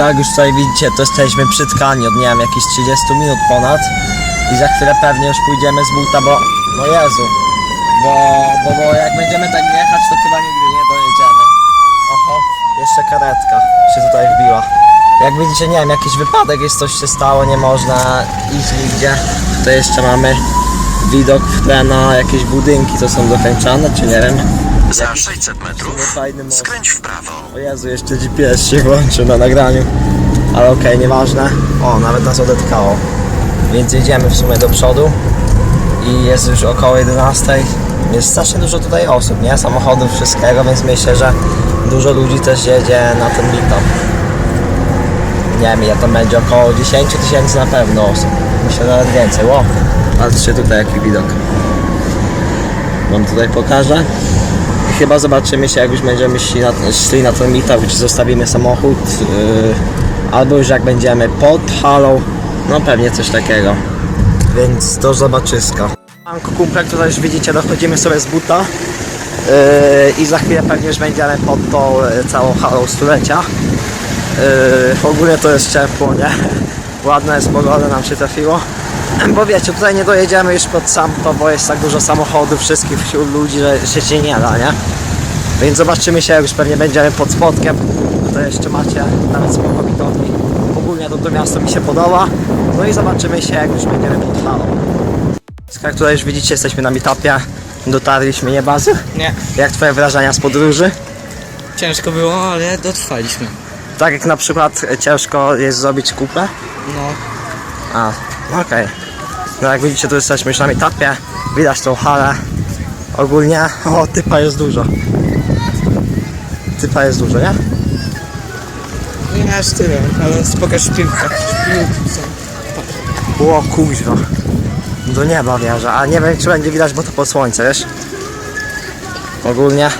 jak już tutaj widzicie, to jesteśmy przytkani od nie wiem, jakichś 30 minut ponad i za chwilę pewnie już pójdziemy z buta, bo no Jezu, bo, bo, bo jak będziemy tak jechać, to chyba nigdy nie dojedziemy. Oho, jeszcze karetka się tutaj wbiła. Jak widzicie, nie wiem, jakiś wypadek jest, coś się stało, nie można iść nigdzie. Tutaj jeszcze mamy widok w tle na jakieś budynki, co są dokończane, czy nie wiem. Za 600 metrów Fajny most. skręć w prawo. O Jezu, jeszcze GPS się włączył na nagraniu. Ale okej, nieważne. O, nawet nas odetkało. Więc jedziemy w sumie do przodu. I jest już około 11. Jest strasznie dużo tutaj osób, nie? Samochodów, wszystkiego, więc myślę, że dużo ludzi też jedzie na ten meetup. Nie wiem, ile to będzie około 10 tysięcy na pewno osób. Myślę nawet więcej. Ło, patrzcie tutaj jaki widok. Wam tutaj pokażę. Chyba zobaczymy się, jak już będziemy szli na, szli na ten meetup, czy zostawimy samochód, yy, albo już jak będziemy pod halą, no pewnie coś takiego. Więc do zobaczyska. Mam kumple, które już widzicie, dochodzimy sobie z buta yy, i za chwilę pewnie już będziemy pod tą yy, całą halą stulecia. Yy, ogólnie to jest ciepło, nie? Ładna jest pogoda, nam się trafiło. Bo wiecie, tutaj nie dojedziemy już pod sam to, bo jest tak dużo samochodów, wszystkich wśród ludzi, że się się nie da, nie? Więc zobaczymy się, jak już pewnie będziemy pod spotkiem. To jeszcze macie nawet spoko widowni. Ogólnie to, to miasto mi się podoba. No i zobaczymy się, jak już będziemy pod halą. Jak tutaj już widzicie, jesteśmy na meetupie. Dotarliśmy, nie bazy? Nie, Jak twoje wrażenia z podróży? ciężko było, ale dotrwaliśmy. Tak jak na przykład ciężko jest zrobić kupę? No, A, okej. No jak widzicie, tu jesteśmy już na etapie. Widać tą halę. Ogólnie, o, typa jest dużo. Typa jest dużo, nie? nie aż tyle, ale pokaż piłkę. O, kuźwa. Do nieba wierzę, a nie wiem, czy będzie widać, bo to po słońce, wiesz? Ogólnie,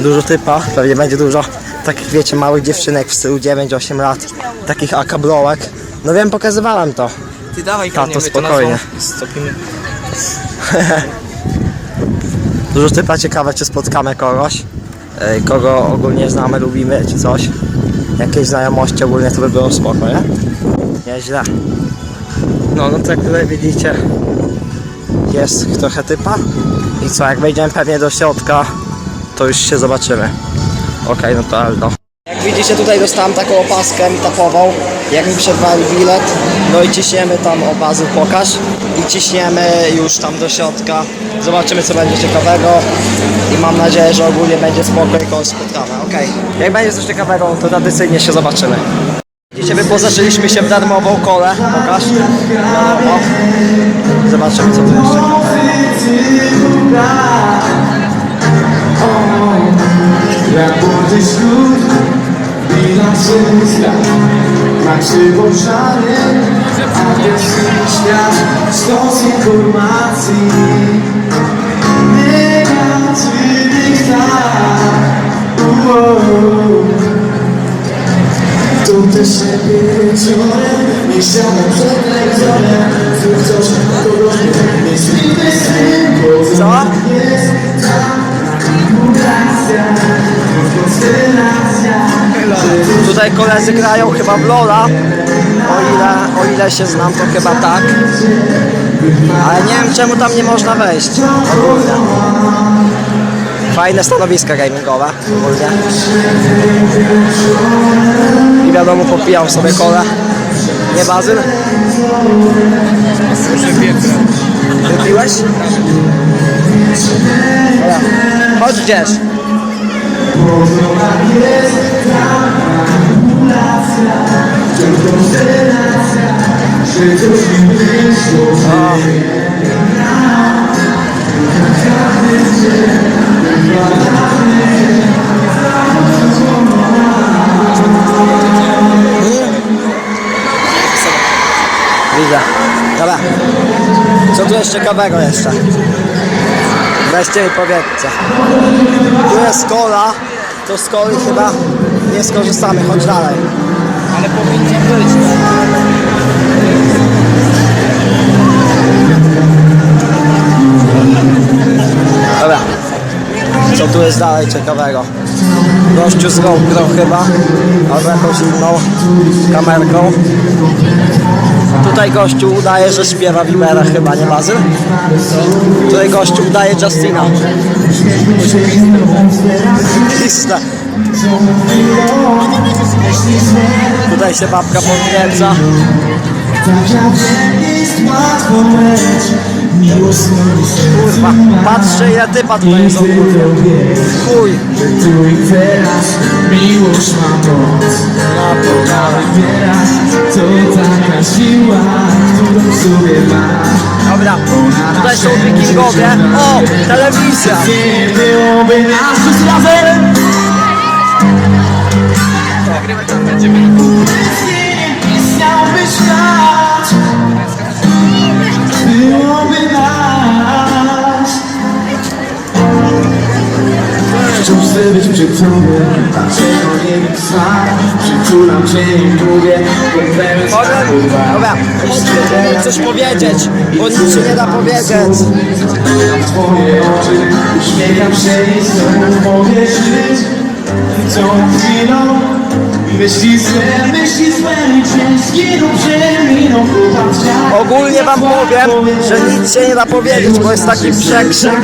dużo typa, pewnie będzie dużo takich, wiecie, małych dziewczynek w stylu 9-8 lat. Takich akablołek. No wiem, pokazywałem to. Ty dawaj Tato, to spokojnie. nazwą stopimy. Dużo typa ciekawe, czy spotkamy kogoś, e, kogo ogólnie znamy, lubimy, czy coś. Jakieś znajomości ogólnie to by było spoko, nie? Nieźle. No, no tak tutaj widzicie, jest trochę typa. I co, jak wejdziemy pewnie do środka, to już się zobaczymy. Okej, no to Aldo. Widzicie tutaj dostałem taką opaskę meetupową, jak mi przerwali bilet, no i ciśniemy tam o pokaż i ciśniemy już tam do środka, zobaczymy co będzie ciekawego i mam nadzieję, że ogólnie będzie spoko i kogoś spotkamy, okej. Jak będzie coś ciekawego, to tradycyjnie się zobaczymy. Widzicie, wyposażyliśmy się w darmową kolę, pokaż. No. Zobaczymy co tu jeszcze. Jak młody ślub Bilansując świat Macie pożary A ten świat Stos informacji Negatywnych tak Uou. To też lepiej wieczorem Nie chciałem przed telewizorem Znów coś robię Nie zwykle syn Co? Jest tam Konstelacja Konstelacja Tutaj koledzy grają chyba w Lola. O ile, o ile się znam, to chyba tak. Ale nie wiem czemu tam nie można wejść. Ogólnie. Fajne stanowiska gamingowe. Ogólnie. I wiadomo, popijam sobie kolę. Nie bazyl? Wypiłeś? Dobra. Chodź gdzieś. Widzę. Dobra. Co tu jest ciekawego jeszcze? Weźcie mi powiedzcie. Tu jest kola. To z coli chyba nie skorzystamy. Chodź dalej. Ale powinno być. Dobra. Co tu jest dalej ciekawego? Gościu z GoPro chyba, albo jakąś inną kamerką. Tutaj gościu udaje, że śpiewa Bibera chyba, nie Bazyl? Tutaj gościu udaje Justina. Lista. Tutaj się babka Miłość Kurwa, patrzcie ile typa tutaj jest ogólnie. Chuj. Miłość ma moc A taka siła, którą w sobie masz Dobra, tutaj są wikingowie. O, telewizja. Nie byłoby nas już razem Nie istniałby świat chcę być przy tobie. Dlaczego nie wiem sam. Przytulam cię i mówię smaku wam. Dobra, mogę coś powiedzieć, bo nic się nie da powiedzieć. Twoje oczy. Uśmiecham się i mogę Tą chwilą Myśli złe, myśli złe Cię zginą, przeminą Ogólnie wam powiem, że nic się nie da powiedzieć, bo jest taki przekrzyk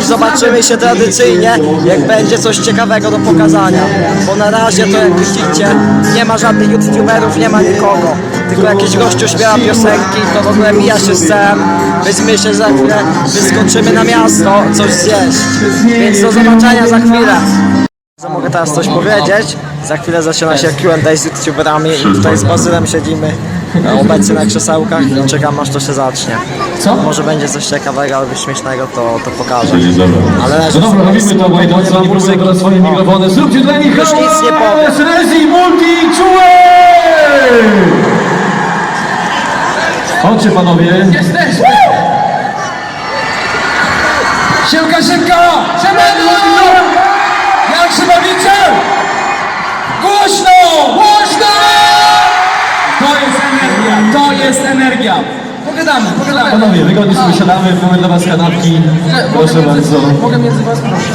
i zobaczymy się tradycyjnie, jak będzie coś ciekawego do pokazania. Bo na razie to jak widzicie, nie ma żadnych youtuberów, nie ma nikogo. Tylko jakiś gościu śpiewa piosenki, to w ogóle mija się z celem, więc myślę, że za chwilę wyskoczymy na miasto coś zjeść. Więc do zobaczenia za chwilę. Mogę teraz coś powiedzieć? Za chwilę zaczyna się Q&A z youtuberami i tutaj z Bazylem siedzimy obecnie na krzesełkach i czekam aż to się zacznie. Co? Może będzie coś ciekawego albo śmiesznego, to, to pokażę. Ale No dobra, robimy to, moi drodzy, oni próbują teraz swoje mikrofony. Zróbcie dla nich Już nic nie powiem. Rezi Multi! Chodźcie panowie. Jesteśmy! Siemka, siemka! Siemka! Jest energia. Pogadamy, pogadamy. Panowie, wygodnie sobie siadamy, mamy dla was kanapki. Proszę bardzo. Mogę między was prosić?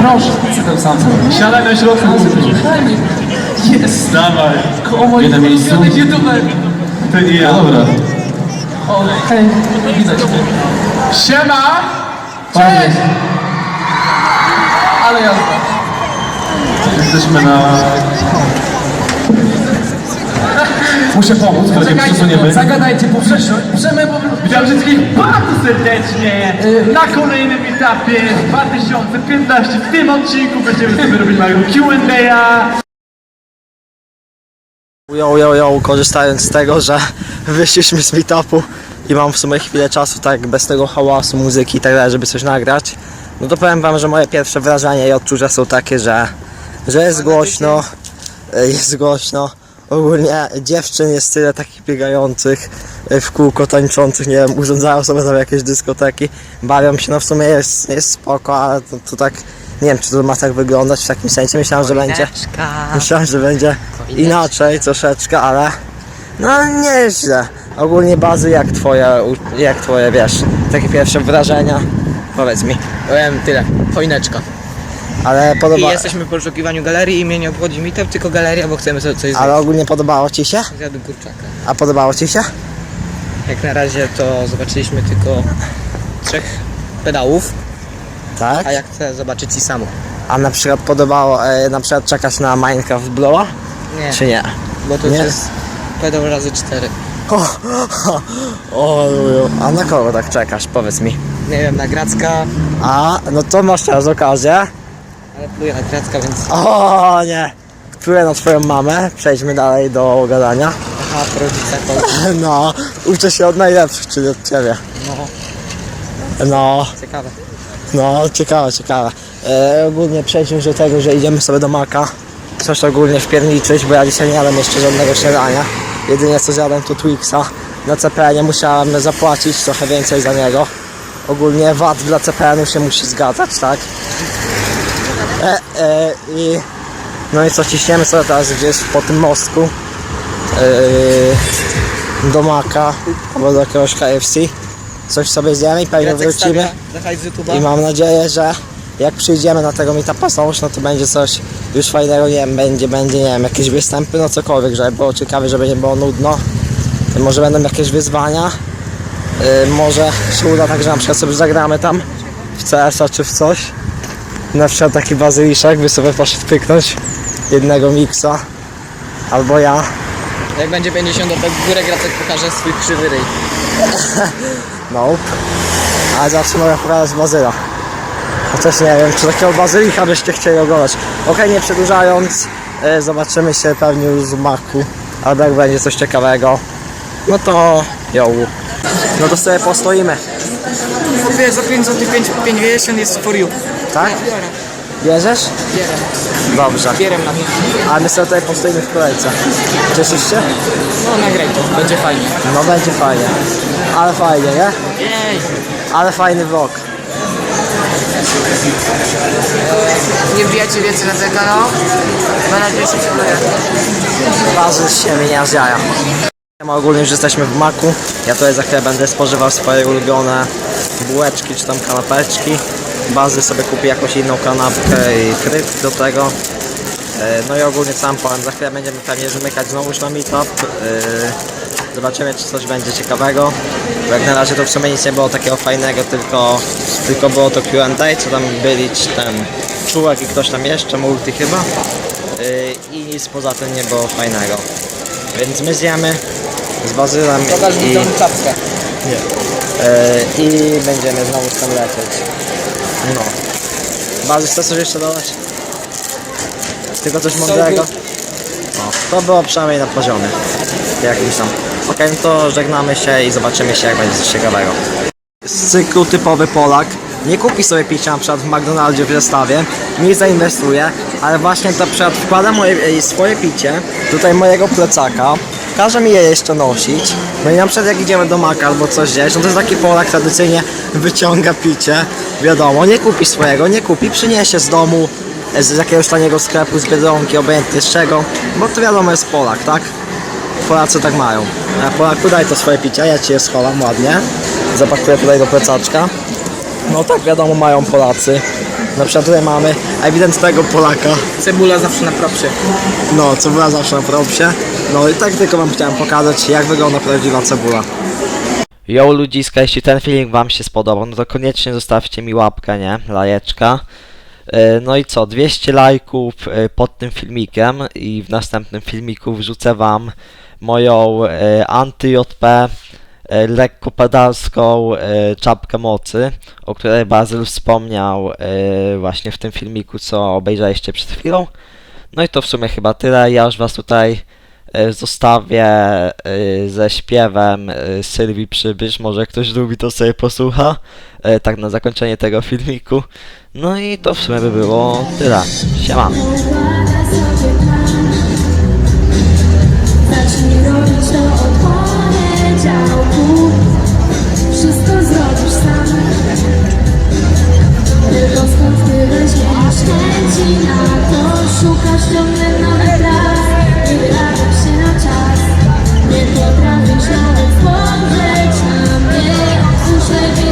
Proszę, ten sam. Siadaj na środku. Jest. Dawaj. O moim Nie na miejscu. ulubionych youtuber. To nie ja. Dobra. O, hej, widać mnie. Siema! Cześć! Ale jazda. Jesteśmy na... Muszę pomóc. Słuchajcie, przesuniemy. zagadajcie po przeszłość. Przemy, bo... Witam wszystkich bardzo serdecznie na kolejnym etapie 2015. W tym odcinku będziemy sobie robić małego Q&A. Yo, yo, yo, korzystając z tego, że wyszliśmy z meetupu i mam w sumie chwilę czasu tak bez tego hałasu, muzyki i tak dalej, żeby coś nagrać, no to powiem wam, że moje pierwsze wrażenia i odczucia są takie, że, że jest głośno, e, jest głośno. Ogólnie dziewczyn jest tyle takich biegających, e, w kółko tańczących, nie wiem, urządzają sobie tam jakieś dyskoteki, bawią się, no w sumie jest, jest spoko, ale to, to tak, nie wiem, czy to ma tak wyglądać w takim sensie, myślałem, że będzie... Myślałem, że będzie inaczej troszeczkę, ale no nieźle. Ogólnie bazy jak twoje, jak twoje wiesz, takie pierwsze wrażenia? Powiedz mi. Powiem tyle. Choineczka. Ale I podoba, jesteśmy w poszukiwaniu galerii i mnie nie obchodzi meetup, tylko galeria, bo chcemy sobie coś ale zjeść. ogólnie podobało ci się? Zjadł kurczaka. A podobało ci się? Jak na razie to zobaczyliśmy tylko trzech pedałów, Tak? a ja chcę zobaczyć i samo. A na przykład podobało, e, na przykład czekać na Minecraft Blowa? Nie, Czy nie? bo to nie? jest pedał razy cztery. O, o, o, a na kogo tak czekasz? Powiedz mi. Nie wiem, na Gracka, A, no to masz teraz okazję. Ale pluję na Gracka, więc O nie! Pluję na twoją mamę, przejdźmy dalej do gadania. aha, rodzica kogoś. No, uczę się od najlepszych, czyli od ciebie. No, No, ciekawe. no, ciekawe, ciekawe. E, ogólnie przejdźmy już do tego, że idziemy sobie do Maka. Coś ogólnie wpierniczyć, bo ja dzisiaj nie jadłem jeszcze żadnego śniadania. Jedynie co zjadłem to Twixa. Na CPN-ie musiałem zapłacić trochę więcej za niego. Ogólnie VAT dla CPN-u się musi zgadzać, tak? E, e, i, no i co, ciśniemy sobie teraz gdzieś po tym mostku. E, do Maka albo do jakiegoś KFC. Coś sobie zjemy i pewnie Gracek wrócimy. stawia za hajs z YouTube'a. I mam nadzieję, że jak przyjdziemy na tego meetupa znowuż, no to będzie coś już fajnego, nie wiem, będzie, będzie, nie wiem, jakieś występy, no cokolwiek, żeby było ciekawe, żeby nie było nudno. Może będą jakieś wyzwania. Yy, może się uda tak, że na przykład sobie zagramy tam w CS-a czy w coś. Na przykład taki bazyliszek by sobie poszedł pyknąć jednego miksa. Albo ja. Jak będzie 50 to w górę Gracek pokaże swój krzywy ryj. Nope. Ale zawsze mogę pokazać bazyla. Chociaż nie wiem, czy takiego bazylika byście chcieli oglądać. Okej, nie przedłużając, e, zobaczymy się pewnie już w Maku. Albo jak będzie coś ciekawego, no to jo. No to sobie postoimy, Wiesz, za 5 zł 50 jest for you. tak? Bierzesz? Bierem. Dobrze. Bierem na. A my sobie tutaj postoimy w kolejce. Cieszysz się? No nagraj to, będzie fajnie. No będzie fajnie. Ale fajnie, nie? Jej! Ale fajny vlog. Nie wbijacie więcej na ten kanał. Mam nadzieję, że się uda. Waży z siemienia z jaja. Ogólnie już jesteśmy w maku. Ja tutaj za chwilę będę spożywał swoje ulubione bułeczki czy tam kanapeczki. Bazy sobie kupi jakąś inną kanapkę i frytki do tego. E, No i ogólnie sam powiem, za chwilę będziemy pewnie zmykać znowuż na meetup. E, Zobaczymy czy coś będzie ciekawego. Bo jak na razie to w sumie nic nie było takiego fajnego, tylko, tylko było to Q&A, co tam byli, czy ten czułek i ktoś tam jeszcze, multi chyba. E, I nic poza tym nie było fajnego. Więc my zjemy z bazylem Pokaż mi i, tą czapkę. e, i będziemy znowu tam lecieć. No. Bazy, chcesz coś jeszcze dodać? Tylko coś mądrego? No, to było przynajmniej na poziomie. Jakimś tam. Okej, no to żegnamy się i zobaczymy się jak będzie coś ciekawego. Z cyklu typowy Polak. Nie kupi sobie picia na przykład w McDonaldzie w zestawie, nie zainwestuje, ale właśnie na przykład wkłada moje, e, swoje picie tutaj mojego plecaka, każe mi je jeszcze nosić, no i na przykład jak idziemy do Maka albo coś gdzieś, no to jest taki Polak tradycyjnie wyciąga picie, wiadomo, nie kupi swojego, nie kupi, przyniesie z domu, e, z jakiegoś taniego sklepu, z Biedronki, obojętnie z czego, bo to wiadomo jest Polak, tak? Polacy tak mają. A Polaku daj to swoje picie, ja ci je schowam ładnie. Zapakuję tutaj do plecaczka. No tak wiadomo mają Polacy. Na przykład tutaj mamy ewidentnego Polaka. Cebula zawsze na propsie. No, cebula zawsze na propsie. No i tak tylko wam chciałem pokazać jak wygląda prawdziwa cebula. Yo ludziska, jeśli ten filmik wam się spodobał, no to koniecznie zostawcie mi łapkę, nie? Lajeczka. E, No i co, 200 lajków e, pod tym filmikiem i w następnym filmiku wrzucę wam moją e, anty-JP lekko pedalską czapkę mocy, o której Bazyl wspomniał właśnie w tym filmiku, co obejrzeliście przed chwilą. No i to w sumie chyba tyle. Ja już was tutaj zostawię e, ze śpiewem e, Sylwii Przybysz. Może ktoś lubi, to sobie posłucha. E, Tak na zakończenie tego filmiku. No i to w sumie by było tyle. Siema. Zacznij robić to od poniedziałku Wszystko zrobisz sam Tylko skąd ty weźmiesz chęci na to Szukasz ciągle said